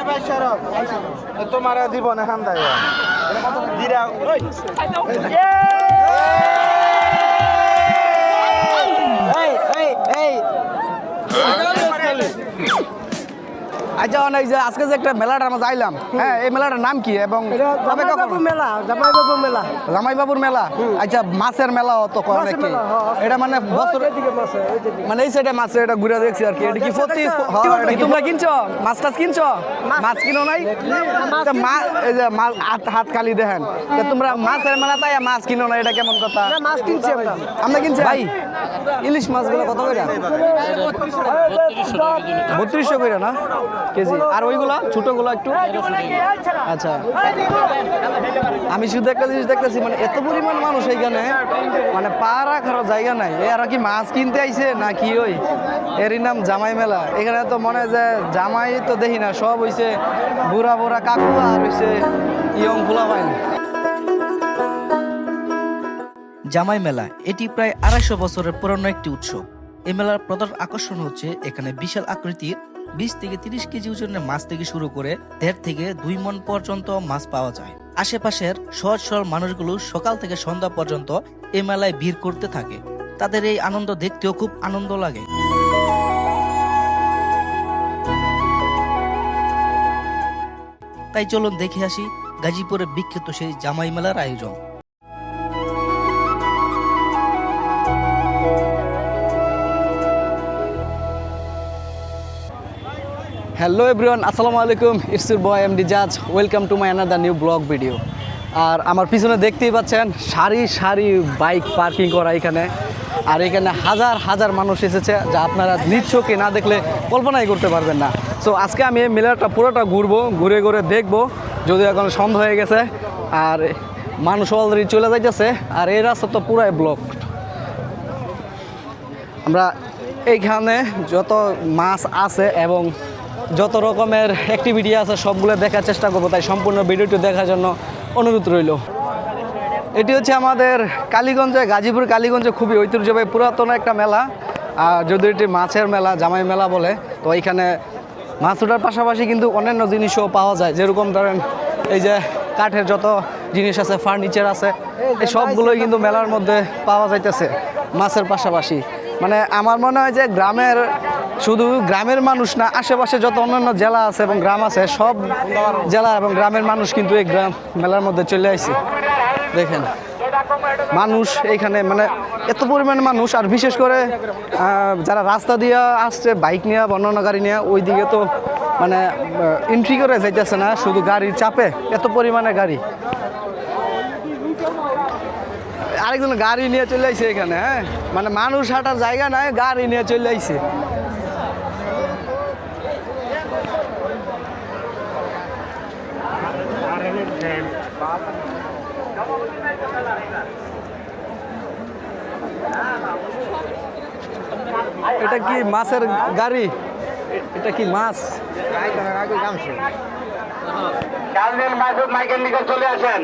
ভাই ভাই সরব তোমার দিব না খান দাই দিরা। এই এই এই। আচ্ছা অনেক যে আজকে যে একটা মেলাটা আমরা যাইলাম হ্যাঁ এই মেলাটার নাম কি এবং কবে কখন? মেলা জামাই বাবু মেলা। জামাইবাবুর মেলা? আচ্ছা মাছের মেলাও তো কয় মাছের নাকি? মেলা, হ্যাঁ। এটা মানে বছর মানে এই সাইডে মাছ এটা ঘুরে দেখছি আর কি। এটা কি প্রতি তোমরা কিনছো? মাছ টাছ কিনছো? মাছ কিনো নাই? এই যে মাছ হাত হাত খালি দেখেন। তোমরা মাছের মেলা তাই মাছ কিনো না এটা কেমন কথা? মাছ কিনছি আমরা। আমরা কিনছি? ভাই ইলিশ মাছগুলো কত করে? বত্রিশশো করে না? কেজি। আর ওইগুলা ছোটগুলো একটু? আচ্ছা। আমি শুধু একটা জিনিস দেখতেছি মানে এত পরিমাণ মানুষ এইখানে মানে পা রাখার জায়গা নাই। এ আর কি মাছ কিনতে আইছে না কি ওই? এরই নাম জামাই মেলা। এখানে তো মনে হয় যে জামাই তো দেখি না সব হইছে বুড়া বুড়া কাকু আর হইছে ইয়ং ফুলা পাইনি জামাই মেলা এটি প্রায় আড়াইশো বছরের পুরনো একটি উৎসব। এই মেলার প্রধান আকর্ষণ হচ্ছে এখানে বিশাল আকৃতির বিশ থেকে তিরিশ কেজি ওজনের মাছ থেকে শুরু করে দেড় থেকে দুই মন পর্যন্ত মাছ পাওয়া যায়। আশেপাশের সহজ সরল মানুষগুলো সকাল থেকে সন্ধ্যা পর্যন্ত এই মেলায় ভিড় করতে থাকে। তাদের এই আনন্দ দেখতেও খুব আনন্দ লাগে। তাই চলুন দেখে আসি গাজীপুরের বিখ্যাত সেই জামাই মেলার আয়োজন। হ্যালো এভরিওয়ান আসসালামু আলাইকুম। It's your boy M D Jaz welcome to my another new blog video আর আমার পিছনে দেখতেই পাচ্ছেন সারি সারি বাইক পার্কিং করা এখানে। আর এখানে হাজার হাজার মানুষ এসেছে যা আপনারা চোখে না দেখলে কল্পনাই করতে পারবেন না। সো আজকে আমি এই মেলাটা পুরোটা ঘুরবো, ঘুরে ঘুরে দেখব, যদিও এখন সন্ধ্যা হয়ে গেছে। আর মানুষ অলরেডি চলে যাইতেছে, আর এই রাস্তা তো পুরাই ব্লক আমরা এইখানে যত মাছ আছে এবং যত রকমের অ্যাক্টিভিটি আছে, সবগুলো দেখার চেষ্টা করব। তাই সম্পূর্ণ ভিডিওটি দেখার জন্য অনুরোধ রইল। এটি হচ্ছে আমাদের কালীগঞ্জে, গাজীপুর কালীগঞ্জে, খুবই ঐতিহ্যবাহী পুরাতন একটা মেলা। আর যদি এটি মাছের মেলা, জামাই মেলা বলে, তো এইখানে মাছ ওঠার পাশাপাশি কিন্তু অন্যান্য জিনিসও পাওয়া যায়। যেরকম ধরেন, এই যে কাঠের যত জিনিস আছে ফার্নিচার আছে, এই সবগুলোই কিন্তু মেলার মধ্যে পাওয়া যাইতেছে মাছের পাশাপাশি। মানে আমার মনে হয় যে গ্রামের শুধু গ্রামের মানুষ না, আশেপাশে যত অন্যান্য জেলা আছে এবং গ্রাম আছে, সব জেলা এবং গ্রামের মানুষ কিন্তু এই গ্রাম মেলার মধ্যে চলে আসছে দেখেন, মানুষ এইখানে মানে এত পরিমাণে মানুষ, আর বিশেষ করে যারা রাস্তা দিয়ে আসছে, বাইক নিয়ে, বর্ণনা গাড়ি নিয়ে ওই দিকে তো মানে এন্ট্রি করে যাইতেছে না, শুধু গাড়ির চাপে, এত পরিমাণে গাড়ি। আরেকজন গাড়ি নিয়ে চলে আইছে এখানে হ্যাঁ? মানে মানুষ হাঁটার জায়গা নাই, গাড়ি নিয়ে চলে আইছে। এটা কি মাছের গাড়ি? এটা কি মাছ? কালদিন মাসুদ মাইকের নিকট চলে আসেন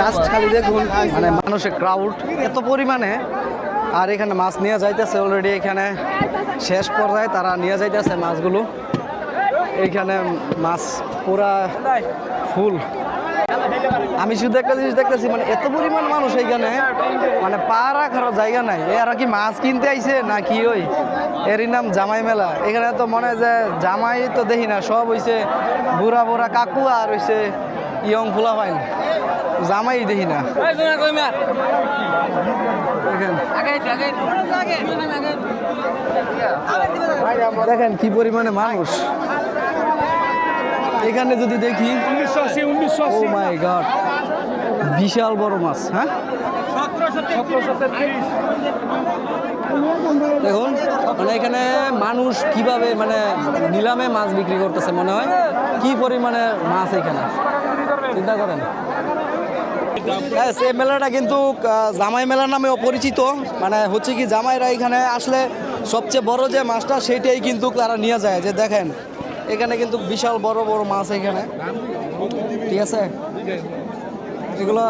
জাস্ট খালি দেখুন মানে মানুষের ক্রাউড এত পরিমাণে আর এখানে মাছ নিয়ে যাইতেছে অলরেডি এখানে। শেষ পর্যায়ে তারা নিয়ে যাইতেছে মাছগুলো। এইখানে মাছ পুরা ফুল। আমি শুধু একটা জিনিস দেখতেছি মানে এত পরিমাণ মানুষ এইখানে মানে পা রাখার জায়গা নাই। এ আর কি মাছ কিনতে আইছে না কি ওই? এরই নাম জামাই মেলা। এখানে তো মনে হয় যে জামাই তো দেখি না, সব হইছে বুড়া বুড়া কাকু আর হইছে ইয়ং ফুলা পাইন জামাই দেখি না। দেখেন। দেখেন কি পরিমাণে মানুষ। এখানে যদি দেখি ও মাই গড। বিশাল বড় মাছ হ্যাঁ? দেখুন মানে এখানে মানুষ কীভাবে মানে নিলামে মাছ বিক্রি করতেছে মনে হয়? কি পরিমাণে মাছ এখানে? চিন্তা করেন। Guys, এই মেলাটা কিন্তু জামাই মেলা নামে পরিচিত মানে হচ্ছে কি জামাইরা এখানে আসলে সবচেয়ে বড় যে মাছটা সেইটাই কিন্তু তারা নিয়ে যায়। যে দেখেন এখানে কিন্তু বিশাল বড় বড় মাছ এখানে। ঠিক আছে? এগুলো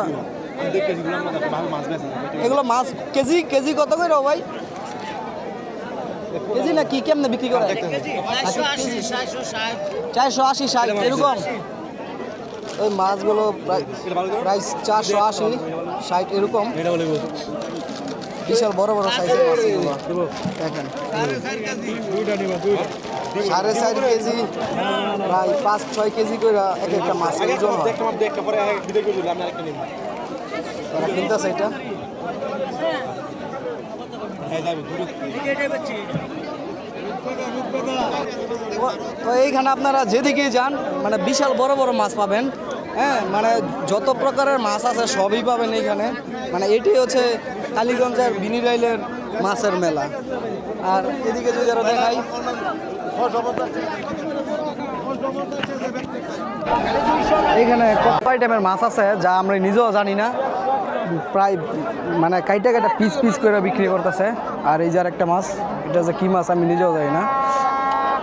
এগুলো মাছ কেজি কেজি কত করে ভাই? কেজি না কি কেমনে বিক্রি করে? চারশো আশি ষাট এরকম। ওই মাছগুলো প্রাইস চারশো আশি, ষাট এরকম। বিশাল বড় বড় সাইজের মাছ। দেখেন। সাড়ে চার কেজি, প্রায় পাঁচ, ছয় কেজি করে এক একটা মাছ ওজন তারা এটা? তো- এইখানে আপনারা যেদিকে যান মানে বিশাল বড় বড় মাছ পাবেন। হ্যাঁ মানে যত প্রকারের মাছ আছে সবই পাবেন এইখানে। মানে এটি হচ্ছে কালীগঞ্জের বিনিরাইলের মাছের মেলা। আর এদিকে যদি আরও দেখাই। এখানে কয় টাইমের মাছ আছে যা আমরা নিজেও জানি না। প্রায় মানে কাইটা কাইটা পিস পিস করে বিক্রি করতেছে। আর এই যার একটা মাছ, এটা যে কী মাছ আমি নিজেও জানি না।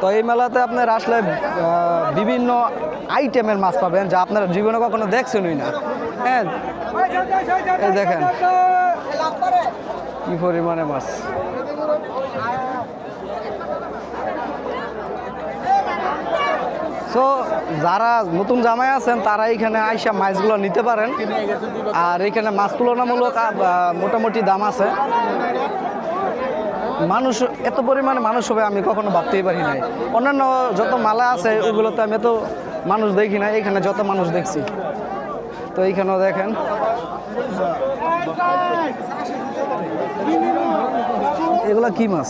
তো এই মেলাতে আপনার আসলে বিভিন্ন আইটেমের মাছ পাবেন যা আপনারা জীবনে কখনো দেখছেনই না। হ্যাঁ দেখেন, কি পরিমাণে মাছ। সো যারা নতুন জামাই আছেন, তারা এখানে আইসা মাছগুলো নিতে পারেন। আর এখানে মাছ তুলনামূলক মোটামুটি দাম আছে। মানুষ, এত পরিমাণে মানুষ হবে আমি কখনো ভাবতেই পারি নাই। অন্যান্য যত মালা আছে, ওগুলোতে আমি এত মানুষ দেখি না এখানে যত মানুষ দেখছি। তো এইখানেও দেখেন। এগুলো কি মাছ?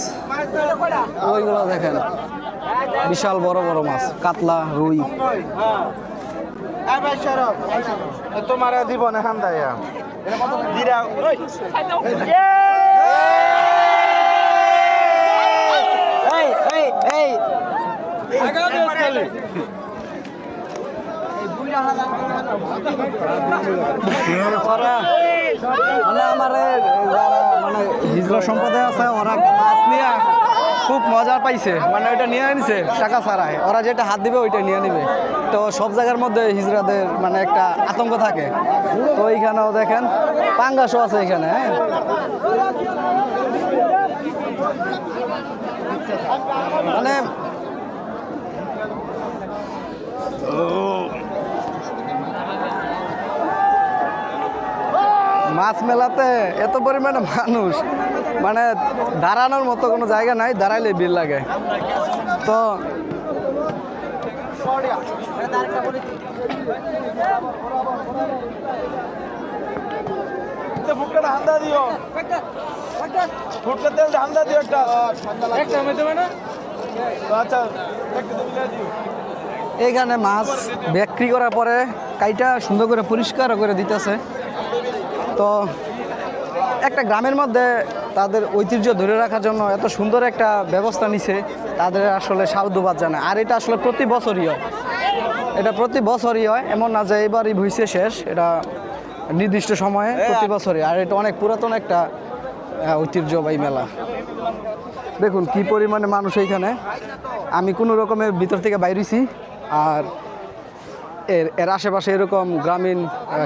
ওইগুলো দেখেন। বিশাল বড় বড় মাছ কাতলা রুই। তোমার দিব না হান্দাইয়া। দিরা এই এই এই। ওরা মানে মানে হিজরা সম্প্রদায় আছে, ওরা মাছ নিয়ে খুব মজা পাইছে। মানে ওইটা নিয়ে নিছে টাকা ছাড়াই। ওরা যেটা হাত দিবে, ওইটা নিয়ে নিবে। তো সব জায়গার মধ্যে হিজড়াদের মানে একটা আতঙ্ক থাকে। তো এইখানেও দেখেন, পাঙ্গাসও আছে এখানে হ্যাঁ। মানে মাছ মেলাতে এত পরিমাণে মানুষ। মানে দাঁড়ানোর মতো কোনো জায়গা নাই দাঁড়াইলে ভিড় লাগে। তো দিও দিও একটা আচ্ছা এইখানে মাছ বিক্রি করার পরে কাইটা সুন্দর করে পরিষ্কার করে দিতেছে। তো একটা গ্রামের মধ্যে তাদের ঐতিহ্য ধরে রাখার জন্য এত সুন্দর একটা ব্যবস্থা নিছে, তাদের আসলে সাধুবাদ জানায়। আর এটা আসলে প্রতি বছরই হয়। এটা প্রতি বছরই হয়, এমন না যে এবারই ভুইছে শেষ, এটা নির্দিষ্ট সময়ে প্রতি বছরই। আর এটা অনেক পুরাতন একটা ঐতিহ্যবাহী মেলা। দেখুন, কি পরিমাণে মানুষ এইখানে। আমি কোনো রকমের ভিতর থেকে বাইরেছি আর এর এর আশেপাশে এরকম গ্রামীণ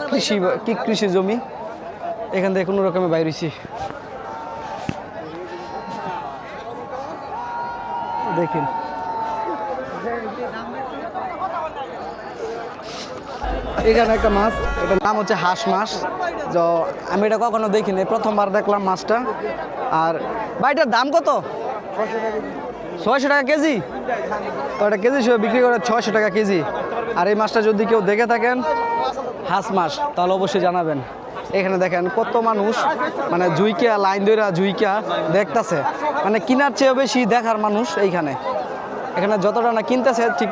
কৃষি, কি কৃষি জমি এখান থেকে কোনো রকমে বাইরেছি দেখুন। এখানে একটা মাছ, এটার নাম হচ্ছে হাঁস মাছ। তো আমি এটা কখনো দেখিনি, প্রথমবার দেখলাম মাছটা। আর ভাইটার দাম কত? ছয়শো টাকা কেজি। তো এটা কেজি হিসেবে বিক্রি করে ছয়শো টাকা কেজি। আর এই মাছটা যদি কেউ দেখে থাকেন, হাঁস মাছ, তাহলে অবশ্যই জানাবেন। এখানে দেখেন কত মানুষ মানে জুইকা লাইন ধরে জুইকা দেখতাছে। মানে কিনার চেয়েও বেশি দেখার মানুষ এইখানে। এখানে যতটা না কিনতেছে, ঠিক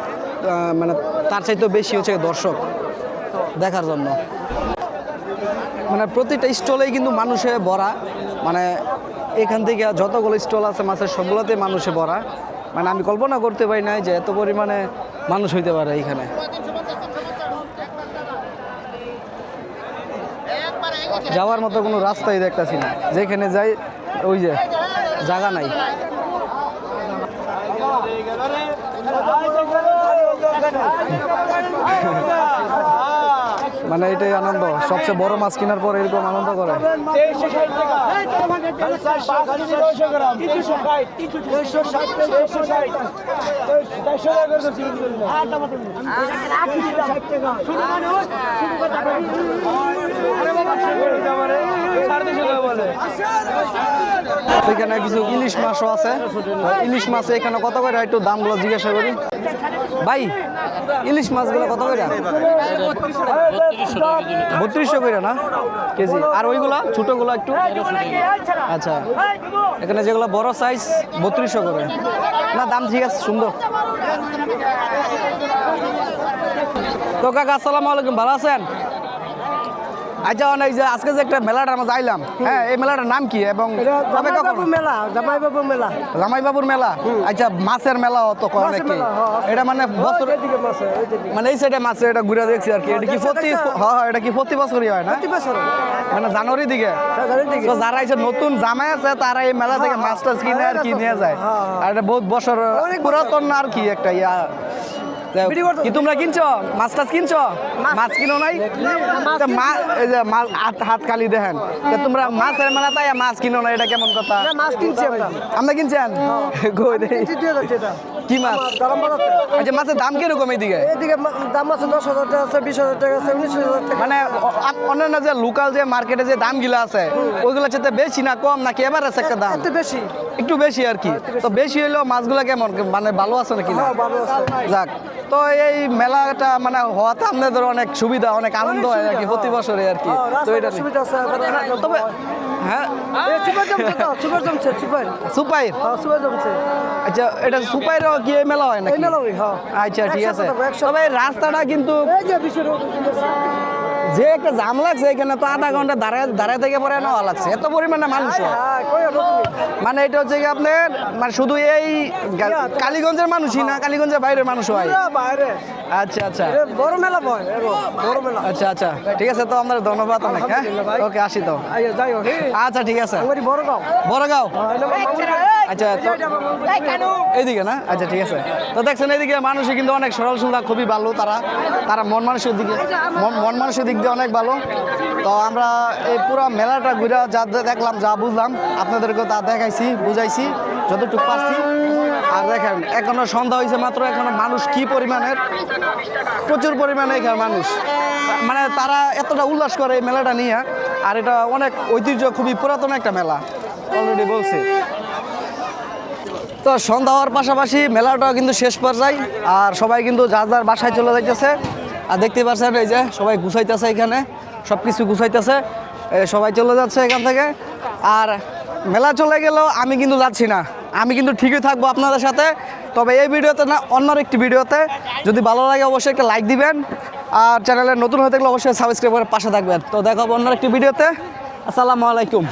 মানে তার চাইতেও বেশি হচ্ছে দর্শক দেখার জন্য। মানে প্রতিটা স্টলেই কিন্তু মানুষে ভরা। মানে এখান থেকে যতগুলো স্টল আছে মাছের সবগুলোতে মানুষে ভরা। মানে আমি কল্পনা করতে পারি না যে এত পরিমাণে মানুষ হইতে পারে এইখানে। যাওয়ার মতো কোনো রাস্তাই দেখতেছি না। যেখানে যাই ওই যে জায়গা নাই। মানে এটাই আনন্দ সবচেয়ে বড় মাছ কেনার পর এরকম আনন্দ করে বলে এখানে কিছু ইলিশ মাছও আছে। ইলিশ মাছ এখানে কত করে? একটু দামগুলো জিজ্ঞাসা করি। ভাই, ইলিশ মাছগুলো কত করে? বত্রিশশো করে না? কেজি। আর ওইগুলা, ছোটোগুলো একটু? আচ্ছা। এখানে যেগুলো বড় সাইজ বত্রিশশো করে। না, দাম ঠিক আছে, সুন্দর। তো কাকা, আসসালামু আলাইকুম, ভালো আছেন? আচ্ছা অনেক যে আজকে যে একটা মেলাটা আমরা যাইলাম হ্যাঁ এই মেলাটার নাম কি? এবং কবে কখন? জামাইবাবু মেলা জামাইবাবু মেলা। জামাইবাবুর মেলা? আচ্ছা মাছের মেলা তো করে মাছের নাকি? হ্যাঁ। এটা মানে বছর মানে এই সাইডে মাছের এটা ঘুরে দেখছি আর কি। এটা কি প্রতি হ্যাঁ হ্যাঁ, এটা কি প্রতি বছরই হয় না? প্রতি বছর মানে জানুয়ারি দিকে? তো যারা যে নতুন জামাই আছে তারা এই মেলা থেকে হ্যাঁ, মাছ টাছ কিনে আর কি হ্যাঁ, নিয়ে যায়। হ্যাঁ, হ্যাঁ। আর এটা বহুত বছর অনেক বছর। পুরাতন আর কি একটা ইয়া। কি তোমরা কিনছো? মাছ টাছ কিনছো? মাছ। কিনো নাই? মাছ হাত খালি দেখেন। তোমরা মাছের মেলা তাই মাছ কিনো না এটা কেমন কথা? মাছ কিনছি আমরা। আমরা কিনছেন? টাকা কি মাছ? আচ্ছা মাছের দাম কীরকম এইদিকে? এদিকে দাম আছে দশ হাজার টাকা আছে বিশ হাজার টাকা আছে উনিশ হাজার টাকা মানে অন্যান্য যে লোকাল যে মার্কেটে যে দামগুলো আছে ওইগুলো চেয়ে বেশি না কম নাকি এবার আছে একটা দাম? এত বেশি। একটু বেশি আর কি। তো বেশি হইলেও মাছগুলো কেমন? মানে ভালো আছে নাকি না? হ্যাঁ ভালো আছে। যাক। তো এই মেলাটা মানে হওয়াতে আপনাদের অনেক সুবিধা অনেক আনন্দ হয় আর কি প্রতি হ্যাঁ। বছরে আর কি। হ্যাঁ, তো এটা সুবিধা তবে হ্যাঁ? সুপার জমছে সুপার সুপার। সুপাই সুপার জমছে। আচ্ছা এটা কি মেলা হয় হ্যাঁ। আচ্ছা ঠিক আছে। তবে রাস্তাটা কিন্তু যে একটা জাম লাগছে এখানে তো আধা ঘণ্টা দাঁড়ায় দাঁড়ায় থেকে পরে নেওয়া লাগছে। এত পরিমাণে মানুষ মানে এটা হচ্ছে আপনার মানে শুধু এই কালীগঞ্জের মানুষই না, কালীগঞ্জের বাইরের মানুষ হয়। বাইরে। আচ্ছা আচ্ছা। বড় মেলা বয়। বড় মেলা। আচ্ছা আচ্ছা। ঠিক আছে তো আমাদের ধন্যবাদ অনেক হ্যাঁ? ওকে আসি তো। আচ্ছা ঠিক আছে। আমারই বড় গাঁও। হ্যাঁ। আচ্ছা তো এইদিকে না? আচ্ছা ঠিক আছে। তো দেখছেন এইদিকে মানুষই কিন্তু অনেক সরল সুন্দর খুবই ভালো তারা। তারা মন মানুষের দিকে মন- মন মানুষের দিক দিয়ে অনেক ভালো। তো আমরা এই পুরো মেলাটা ঘুরে যা দেখলাম যা বুঝলাম আপনাদেরকে তা দেখাইছি বুঝাইছি যতটুকু পারছি। আর দেখেন, এখনও সন্ধ্যা হয়েছে মাত্র, এখনও মানুষ কি পরিমাণের? প্রচুর পরিমাণে এখানে মানুষ। মানে তারা এতটা উল্লাস করে এই মেলাটা নিয়ে, আর এটা অনেক ঐতিহ্য, খুবই পুরাতন একটা মেলা অলরেডি বলছি। তো সন্ধ্যা হওয়ার পাশাপাশি মেলাটাও কিন্তু শেষ পর্যায়ে, আর সবাই কিন্তু যার যার বাসায় চলে যাইতেছে। আর দেখতে পাচ্ছেন এই যে সবাই গুছাইতেছে এখানে সব কিছু গুছাইতেছে সবাই চলে যাচ্ছে এখান থেকে। আর মেলা চলে গেলেও আমি কিন্তু যাচ্ছি না। আমি কিন্তু ঠিকই থাকব আপনাদের সাথে। তবে এই ভিডিওতে না অন্য একটি ভিডিওতে। যদি ভালো লাগে অবশ্যই একটা লাইক দিবেন। আর চ্যানেলে নতুন হয়ে থাকলে অবশ্যই সাবস্ক্রাইব করে পাশে থাকবেন। তো দেখাবো অন্য একটি ভিডিওতে। আসসালামু আলাইকুম।